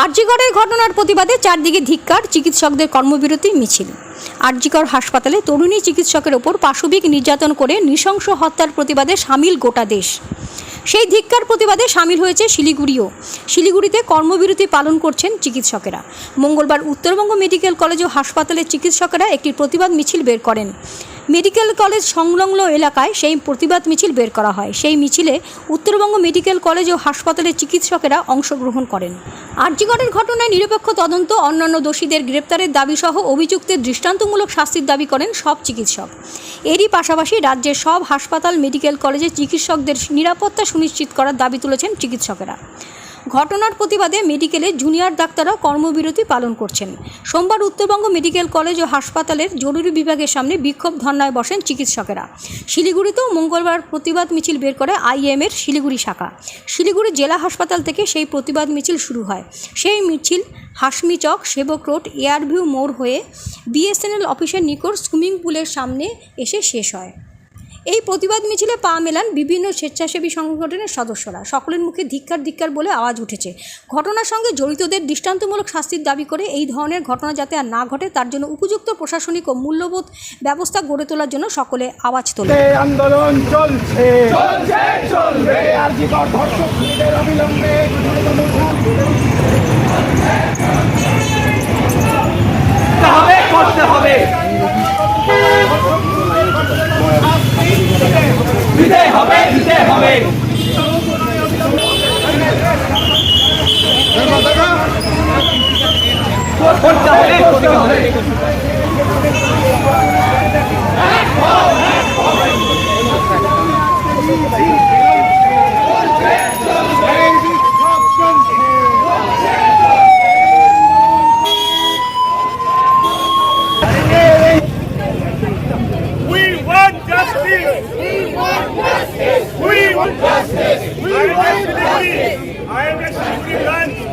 আরজিকরের ঘটনার প্রতিবাদে চারদিকে ধিক্কার, চিকিৎসকদের কর্মবিরতি, মিছিল। আরজিকর হাসপাতালে তরুণী চিকিৎসকের ওপর পাশবিক নির্যাতন করে নৃশংস হত্যার প্রতিবাদে সামিল গোটা দেশ। সেই ধিক্কার প্রতিবাদে সামিল হয়েছে শিলিগুড়িও। শিলিগুড়িতে কর্মবিরতি পালন করছেন চিকিৎসকেরা। মঙ্গলবার উত্তরবঙ্গ মেডিকেল কলেজ ও হাসপাতালের চিকিৎসকেরা একটি প্রতিবাদ মিছিল বের করেন। মেডিকেল কলেজ সংলগ্ন এলাকায় সেই প্রতিবাদ মিছিল বের করা হয়। সেই মিছিলে উত্তরবঙ্গ মেডিকেল কলেজ ও হাসপাতালের চিকিৎসকেরা অংশগ্রহণ করেন। আরজিগড়ের ঘটনায় নিরপেক্ষ তদন্ত, অন্যান্য দোষীদের গ্রেপ্তারের দাবি সহ অভিযুক্তের দৃষ্টান্তমূলক শাস্তির দাবি করেন সব চিকিৎসক। এরই পাশাপাশি রাজ্যের সব হাসপাতাল, মেডিকেল কলেজে চিকিৎসকদের নিরাপত্তা সুনিশ্চিত করার দাবি তুলেছেন চিকিৎসকেরা। ঘটনার প্রতিবাদে মেডিকেলে জুনিয়র ডাক্তাররা কর্মবিরতি পালন করছেন। সোমবার উত্তরবঙ্গ মেডিকেল কলেজ ও হাসপাতালের জরুরি বিভাগের সামনে বিক্ষোভ ধর্নায় বসেন চিকিৎসকেরা। শিলিগুড়িতেও মঙ্গলবার প্রতিবাদ মিছিল বের করে আইএমের শিলিগুড়ি শাখা। শিলিগুড়ি জেলা হাসপাতাল থেকে সেই প্রতিবাদ মিছিল শুরু হয়। সেই মিছিল হাসমি চক সেবক রোড এয়ারভিউ মোড় হয়ে বিএসএনএল অফিসের নিকট সুইমিং পুলের সামনে এসে শেষ হয়। এই প্রতিবাদ মিছিলে পা মেলান বিভিন্ন স্বেচ্ছাসেবী সংগঠনের সদস্যরা। সকলের মুখে ধিক্কার ধিক্কার বলে আওয়াজ উঠেছে। ঘটনার সঙ্গে জড়িতদের দৃষ্টান্তমূলক শাস্তির দাবি করে এই ধরনের ঘটনা যাতে আর না ঘটে তার জন্য উপযুক্ত প্রশাসনিক ও মূল্যবোধ ব্যবস্থা গড়ে তোলার জন্য সকলে আওয়াজ তোলে আন্দোলন চলছে। চলছে চলবে। আর অবিলম্বে হবে করতে হবে দিতে হবে দিতে হবে। হবে We want justice. We want justice. We want justice. We want justice. I am a Shivuri branch.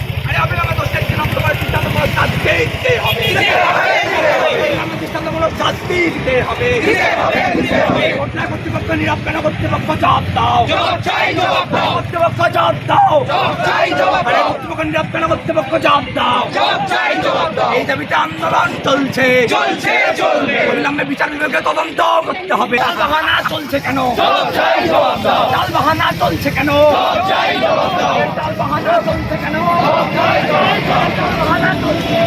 শাস্তি দিতে হবে। ঘটনা কর্তৃপক্ষ নিরপেক্ষ কর্তৃপক্ষ জবাব দাও। কর্তৃপক্ষ জবাব দাও। কর্তৃপক্ষ নিরপেক্ষ কর্তৃপক্ষ জবাব দাও। এই দাবিতে আন্দোলন চলছে। চলছে চলবে অবিলম্বে বিচার বিভাগে তদন্ত করতে হবে। তাল বাহানা চলছে কেন? তাল বাহানা চলছে কেন? তাল বাহানা চলছে কেন? বাহানা চলছে।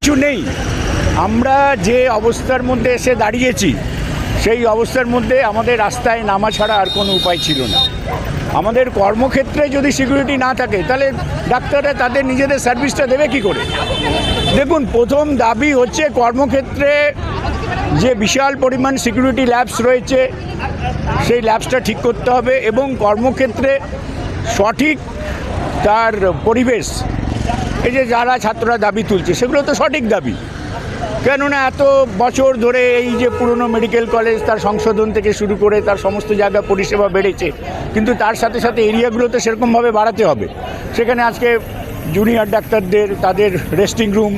কিছু নেই। আমরা যে অবস্থার মধ্যে এসে দাঁড়িয়েছি, সেই অবস্থার মধ্যে আমাদের রাস্তায় নামা ছাড়া আর কোনো উপায় ছিল না। আমাদের কর্মক্ষেত্রে যদি সিকিউরিটি না থাকে, তাহলে ডাক্তাররা তাদের নিজেদের সার্ভিসটা দেবে কি করে? দেখুন, প্রথম দাবি হচ্ছে কর্মক্ষেত্রে যে বিশাল পরিমাণ সিকিউরিটি ল্যাবস রয়েছে, সেই ল্যাবসটা ঠিক করতে হবে এবং কর্মক্ষেত্রে সঠিক তার পরিবেশ, এই যে যারা ছাত্ররা দাবি তুলছে, সেগুলো তো সঠিক দাবি। কেননা এত বছর ধরে এই যে পুরনো মেডিকেল কলেজ, তার সংশোধন থেকে শুরু করে তার সমস্ত জায়গা পরিষেবা বেড়েছে, কিন্তু তার সাথে সাথে এরিয়াগুলো তো সেরকমভাবে বাড়াতে হবে। সেখানে আজকে জুনিয়র ডাক্তারদের, তাদের রেস্টিং রুম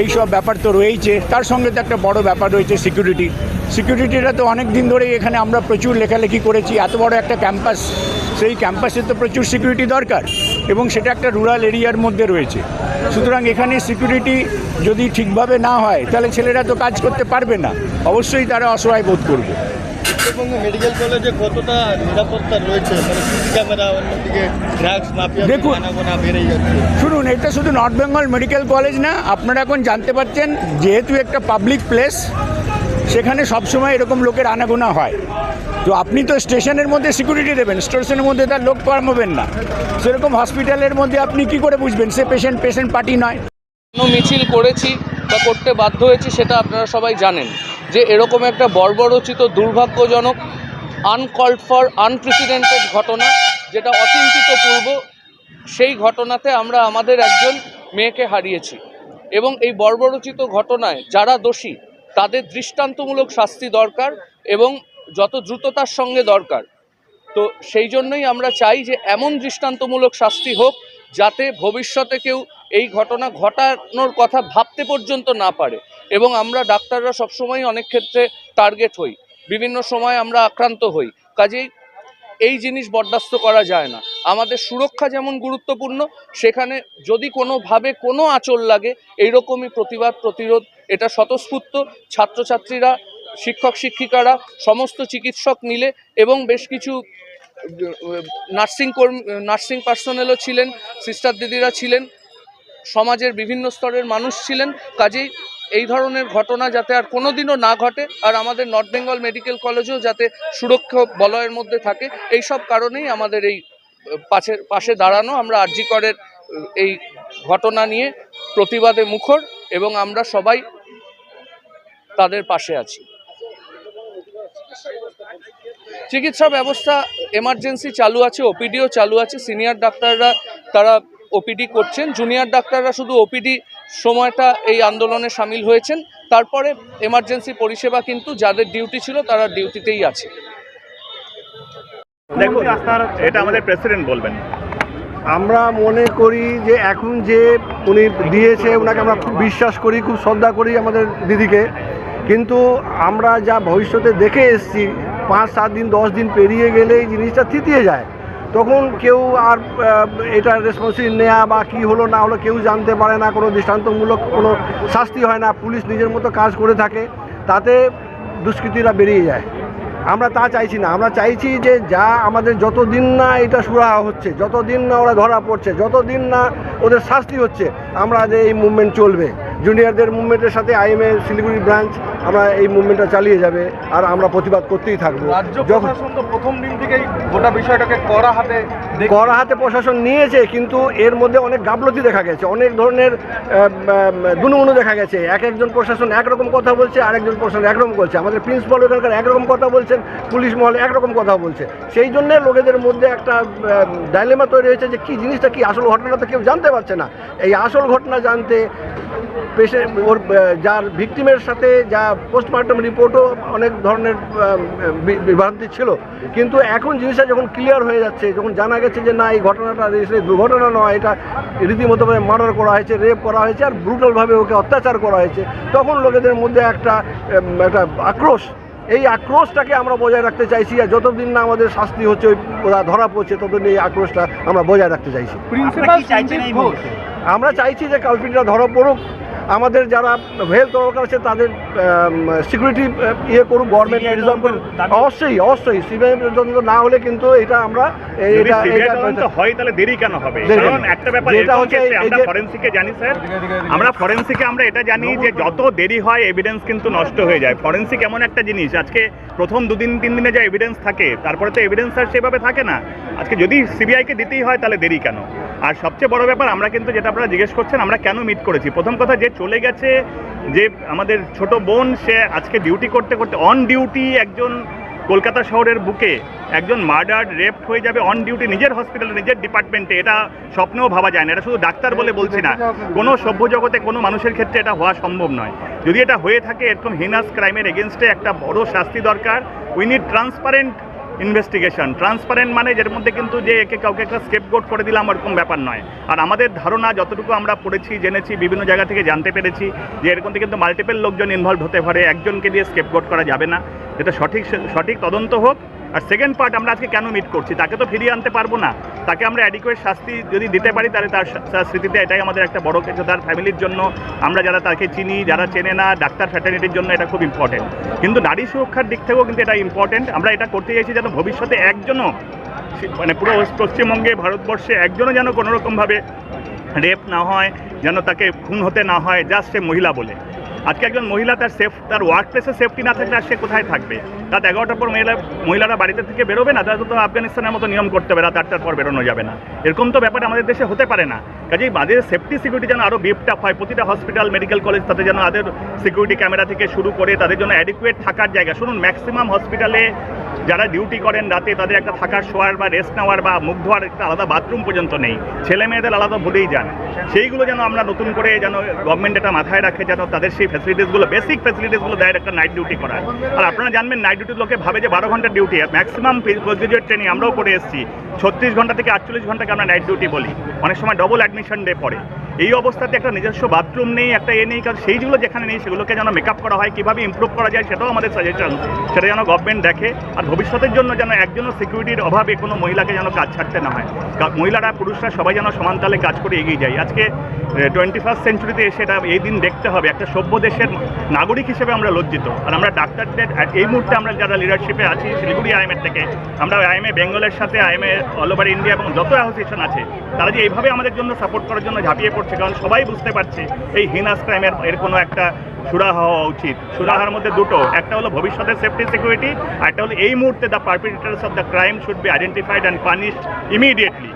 এই সব ব্যাপার তো রয়েইছে। তার সঙ্গে তো একটা বড় ব্যাপার রয়েছে সিকিউরিটি সিকিউরিটিটা তো অনেক দিন ধরেই এখানে আমরা প্রচুর লেখালেখি করেছি। এত বড় একটা ক্যাম্পাস সেই ক্যাম্পাসে তো প্রচুর সিকিউরিটি দরকার এবং সেটা একটা রুরাল এরিয়ার মধ্যে রয়েছে। সুতরাং এখানে সিকিউরিটি যদি ঠিকভাবে না হয় তাহলে ছেলেরা তো কাজ করতে পারবে না। অবশ্যই তারা অসহায় বোধ করবে। মেডিকেল কলেজে কতটা নিরাপত্তা রয়েছে? মানে ক্যামেরা অন্যদিকে ড্রাগস মাফিয়া দেখুন। শুনুন এটা শুধু নর্থ বেঙ্গল মেডিকেল কলেজ না আপনারা এখন জানতে পারছেন যেহেতু একটা পাবলিক প্লেস সেখানে সবসময় এরকম লোকের আনাগোনা হয়। তো আপনি তো স্টেশনের মধ্যে সিকিউরিটি দেবেন, স্টেশনের মধ্যে তার লোক কমাবেন না। সেরকম হসপিটালের মধ্যে আপনি কি করে বুঝবেন? সে পেশেন্ট পেশেন্ট পার্টি নয়। কেন মিছিল করেছি বা করতে বাধ্য হয়েছি সেটা আপনারা সবাই জানেন যে এরকম একটা বর্বরচিত দুর্ভাগ্যজনক আনকল্ড ফর আনপ্রেসিডেন্টেড ঘটনা যেটা অচিন্তিত পূর্ব, সেই ঘটনাতে আমরা আমাদের একজন মেয়েকে হারিয়েছি। এবং এই বর্বরচিত ঘটনায় যারা দোষী তাদের দৃষ্টান্তমূলক শাস্তি দরকার এবং যত দ্রুততার সঙ্গে দরকার। তো সেই জন্যই আমরা চাই যে এমন দৃষ্টান্তমূলক শাস্তি হোক যাতে ভবিষ্যতে কেউ এই ঘটনা ঘটানোর কথা ভাবতে পর্যন্ত না পারে এবং আমরা ডাক্তাররা সবসময় অনেক ক্ষেত্রে টার্গেট হই। বিভিন্ন সময় আমরা আক্রান্ত হই। কাজেই এই জিনিস বরদাস্ত করা যায় না। আমাদের সুরক্ষা যেমন গুরুত্বপূর্ণ, সেখানে যদি কোনোভাবে কোনো আঁচল লাগে, এইরকমই প্রতিবাদ, প্রতিরোধ, এটা স্বতঃস্ফূর্ত। ছাত্রছাত্রীরা, শিক্ষক শিক্ষিকারা, সমস্ত চিকিৎসক মিলে এবং বেশ কিছু নার্সিং কর্মী, নার্সিং পার্সোনেলও ছিলেন, সিস্টার দিদিরা ছিলেন, সমাজের বিভিন্ন স্তরের মানুষ ছিলেন, কাজেই এই ধরনের ঘটনা যাতে আর কোনোদিনও না ঘটে আর আমাদের নর্থ বেঙ্গল মেডিকেল কলেজেও যাতে সুরক্ষা বলয়ের মধ্যে থাকে এই সব কারণেই আমাদের এই আহ, পাশে পাশে দাঁড়ানো। আমরা আরজি করের এই ঘটনা নিয়ে প্রতিবাদে মুখর এবং আমরা সবাই তাদের পাশে আছি। চিকিৎসা ব্যবস্থা এমার্জেন্সি চালু আছে ওপিডিও চালু আছে। সিনিয়র ডাক্তাররা তারা ওপিডি করছেন। জুনিয়র ডাক্তাররা শুধু ওপিডি সময়টা এই আন্দোলনে সামিল হয়েছেন। তারপরে এমার্জেন্সি পরিষেবা কিন্তু যাদের ডিউটি ছিল তারা ডিউটিতেই আছে। দেখুন এটা আমাদের প্রেসিডেন্ট বলবেন। আমরা মনে করি যে এখন যে উনি দিয়েছে ওনাকে আমরা খুব বিশ্বাস করি খুব শ্রদ্ধা করি আমাদের দিদিকে। কিন্তু আমরা যা ভবিষ্যতে দেখে এসেছি পাঁচ সাত দিন দশ দিন পেরিয়ে গেলে এই জিনিসটা থিতিয়ে যায়। তখন কেউ আর এটা রেসপন্সিবিলিটি নেওয়া বা কি হলো না হলো কেউ জানতে পারে না, কোনো দৃষ্টান্তমূলক কোনো শাস্তি হয় না, পুলিশ নিজের মতো কাজ করে থাকে, তাতে দুষ্কৃতীরা বেরিয়ে যায়। আমরা তা চাইছি না। আমরা চাইছি যে যা আমাদের যতদিন না এটা সুরাহা হচ্ছে, যতদিন না ওরা ধরা পড়ছে, যতদিন না ওদের শাস্তি হচ্ছে, আমরা যে এই মুভমেন্ট চলবে। জুনিয়রদের মুভমেন্টের সাথে আইএমএ শিলিগুড়ি ব্রাঞ্চ আমরা এই মুভমেন্টটা চালিয়ে যাবে আর আমরা প্রতিবাদ করতেই থাকব। যখন প্রথম দিন থেকেই গোটা বিষয়টাকে কড়া হাতে। কড়া হাতে প্রশাসন নিয়েছে কিন্তু এর মধ্যে অনেক গাফলতি দেখা গেছে অনেক ধরনের দুনুমুনু দেখা গেছে। এক একজন প্রশাসন একরকম কথা বলছে আরেকজন প্রশাসন একরকম বলছে আমাদের প্রিন্সিপাল ওখানকার একরকম কথা বলছেন পুলিশ মহলে একরকম কথা বলছে। সেই জন্যে লোকেদের মধ্যে একটা ডাইলেমা তৈরি হয়েছে যে কি জিনিসটা কি আসল ঘটনাটা তো কেউ জানতে পারছে না। এই আসল ঘটনা জানতে পেশেন্ট ওর যার ভিকটিমের সাথে যা পোস্টমর্টম রিপোর্টও অনেক ধরনের বিভ্রান্তি ছিল। কিন্তু এখন জিনিসটা যখন ক্লিয়ার হয়ে যাচ্ছে যখন জানা গেছে যে না এই ঘটনাটা আসলে দুর্ঘটনা নয় এটা রীতিমতো মার্ডার করা হয়েছে রেপ করা হয়েছে আর ব্রুটালভাবে ওকে অত্যাচার করা হয়েছে তখন লোকেদের মধ্যে একটা একটা আক্রোশ। এই আক্রোশটাকে আমরা বজায় রাখতে চাইছি আর যতদিন না আমাদের শাস্তি হচ্ছে ওই ওরা ধরা পড়ছে ততদিন এই আক্রোশটা আমরা বজায় রাখতে চাইছি। আমরা চাইছি যে কালপিটরা ধরা পড়ুক আমাদের যারা হেলথ ওয়ার্কার আছে তাদের সিকিউরিটি ইয়ে করুক গভর্নমেন্ট রিজর্ভ করুক। অবশ্যই অবশ্যই। সিবিআই তদন্ত না হলে কিন্তু এটা আমরা এটা এটা হয় তাহলে দেরি কেন হবে? কারণ একটা ব্যাপার যেটা এরকম হচ্ছে আমরা ফরেন্সিকে জানি স্যার আমরা ফরেন্সিকে আমরা এটা জানি যে যত দেরি হয় এভিডেন্স কিন্তু নষ্ট হয়ে যায়। ফরেন্সিক এমন একটা জিনিস আজকে প্রথম দুদিন তিন দিনে যা এভিডেন্স থাকে তারপরে তো এভিডেন্স আর সেভাবে থাকে না। আজকে যদি সিবিআইকে দিতেই হয় তাহলে দেরি কেন? আর সবচেয়ে বড় ব্যাপার আমরা কিন্তু যেটা আপনারা জিজ্ঞেস করছেন আমরা কেন মিট করেছি? প্রথম কথা যে চলে গেছে, যে আমাদের ছোট বোন, সে আজকে ডিউটি করতে করতে অন ডিউটি একজন কলকাতা শহরের বুকে একজন মার্ডার রেপ হয়ে যাবে অন ডিউটি নিজের হসপিটালে নিজের ডিপার্টমেন্টে এটা স্বপ্নেও ভাবা যায় না। এটা শুধু ডাক্তার বলে বলছি না, কোনো সভ্য জগতে কোনো মানুষের ক্ষেত্রে এটা হওয়া সম্ভব নয়। যদি এটা হয়ে থাকে, এরকম হিনাস ক্রাইমের এগেনস্টে একটা বড় শাস্তি দরকার। We need transparent investigation. Transparent মানে যের মধ্যে কিন্তু যে একে কাউকে একটা স্কেপ গোট করে দিলাম এরকম ব্যাপার নয়। আর আমাদের ধারণা যতটুকু আমরা পড়েছি, জেনেছি, বিভিন্ন জায়গা থেকে জানতে পেরেছি যে এরকম কিন্তু মাল্টিপল লোকজন ইনভলভ হতে পারে, একজনকে দিয়ে স্কেপ গোট করা যাবে না। যেটা সঠিক সঠিক তদন্ত হোক আর সেকেন্ড পার্ট আমরা আজকে কেন মিট করছি? তাকে তো ফিরিয়ে আনতে পারব না। তাকে আমরা অ্যাডিকুয়েট শাস্তি যদি দিতে পারি, তাহলে তার স্মৃতিতে এটাই আমাদের একটা বড় কিছু তার ফ্যামিলির জন্য। আমরা যারা তাকে চিনি, যারা চেনে না, ডাক্তার ফ্যাটার্নিটির জন্য এটা খুব ইম্পর্টেন্ট কিন্তু নারী সুরক্ষার দিক থেকেও কিন্তু এটা ইম্পর্টেন্ট আমরা এটা করতে চাইছি যেন ভবিষ্যতে একজনও মানে পুরো পশ্চিমবঙ্গে, ভারতবর্ষে একজনও যেন কোনোরকমভাবে রেপ না হয়, যেন তাকে খুন হতে না হয় জাস্ট সে মহিলা বলে। আজকে একজন মহিলা তার সেফ তার ওয়ার্ক প্লেসে সেফটি না থাকলে আর সে কোথায় থাকবে? রাত এগারোটার পর মহিলা, মহিলারা বাড়িতে থেকে বেরোবে না তাহলে তো আফগানিস্তানের মতো নিয়ম করতে হবে, রাত আটটার পর বেরোনো যাবে না। এরকম তো ব্যাপার আমাদের দেশে হতে পারে না। কাজেই বাদের সেফটি সিকিউরিটি যেন আরও বিপটাপ হয়, প্রতিটা হসপিটাল মেডিকেল কলেজ তাতে যেন তাদের সিকিউরিটি ক্যামেরা থেকে শুরু করে তাদের জন্য অ্যাডিকুয়েট থাকার জায়গা। শুনুন ম্যাক্সিমাম হসপিটালে যারা ডিউটি করেন রাতে, তাদের একটা থাকার, শোয়ার বা রেস্ট নেওয়ার বা মুখ ধোয়ার একটা আলাদা বাথরুম পর্যন্ত নেই। ছেলে মেয়েদের আলাদা ভুলেই যান। সেইগুলো যেন আমরা নতুন করে যেন গভর্নমেন্ট এটা মাথায় রাখে, যেন তাদের সেই ফ্যাসিলিটিসগুলো বেসিক ফ্যাসিলিটিসগুলো দেয় একটা নাইট ডিউটি করার। আর আপনারা জানবেন নাইট ডিউটির লোকে ভাবে যে বারো ঘণ্টার ডিউটি ম্যাক্সিমাম গ্রাজুয়েট ট্রেনিং আমরাও করে এসেছি। ছত্রিশ ঘণ্টা থেকে আটচল্লিশ ঘন্টাকে আমরা নাইট ডিউটি বলি। অনেক সময় ডবল অ্যাডমিশন ডে পড়ে। এই অবস্থাতে একটা নিজস্ব বাথরুম নেই, একটা এ নেই, কারণ সেইগুলো যেখানে নেই, সেগুলোকে যেন মেকআপ করা হয়, কীভাবে ইমপ্রুভ করা যায়, সেটাও আমাদের সাজেশন সেটা যেন গভর্নমেন্ট দেখে, আর ভবিষ্যতের জন্য যেন একজনও সিকিউরিটির অভাবে কোনো মহিলাকে যেন কাজ ছাড়তে না হয়। মহিলারা, পুরুষরা সবাই যেন সমান সমানতালে কাজ করে এগিয়ে যায়। আজকে টোয়েন্টি ফার্স্ট সেঞ্চুরিতে এসে এটা এই দিন দেখতে হবে। একটা সভ্য দেশের নাগরিক হিসেবে আমরা লজ্জিত। আর আমরা ডাক্তারদের এই মুহূর্তে আমরা যারা লিডারশিপে আছি, শিলিগুড়ি আইএমের থেকে, আমরা আইএমএ বেঙ্গলের সাথে আইএমএ অল ওভার ইন্ডিয়া এবং যত অ্যাসোসিয়েশন আছে, তারা যে এইভাবে আমাদের জন্য সাপোর্ট করার জন্য ঝাঁপিয়ে পড়ছে, কারণ সবাই বুঝতে পারছে, এই হিনাস ক্রাইমের এর কোনো একটা সুরাহা হওয়া উচিত। সুরাহার মধ্যে দুটো, একটা হলো ভবিষ্যতের সেফটি সিকিউরিটি আর একটা হলো এই মুহূর্তে the perpetrators of the crime should be identified and punished immediately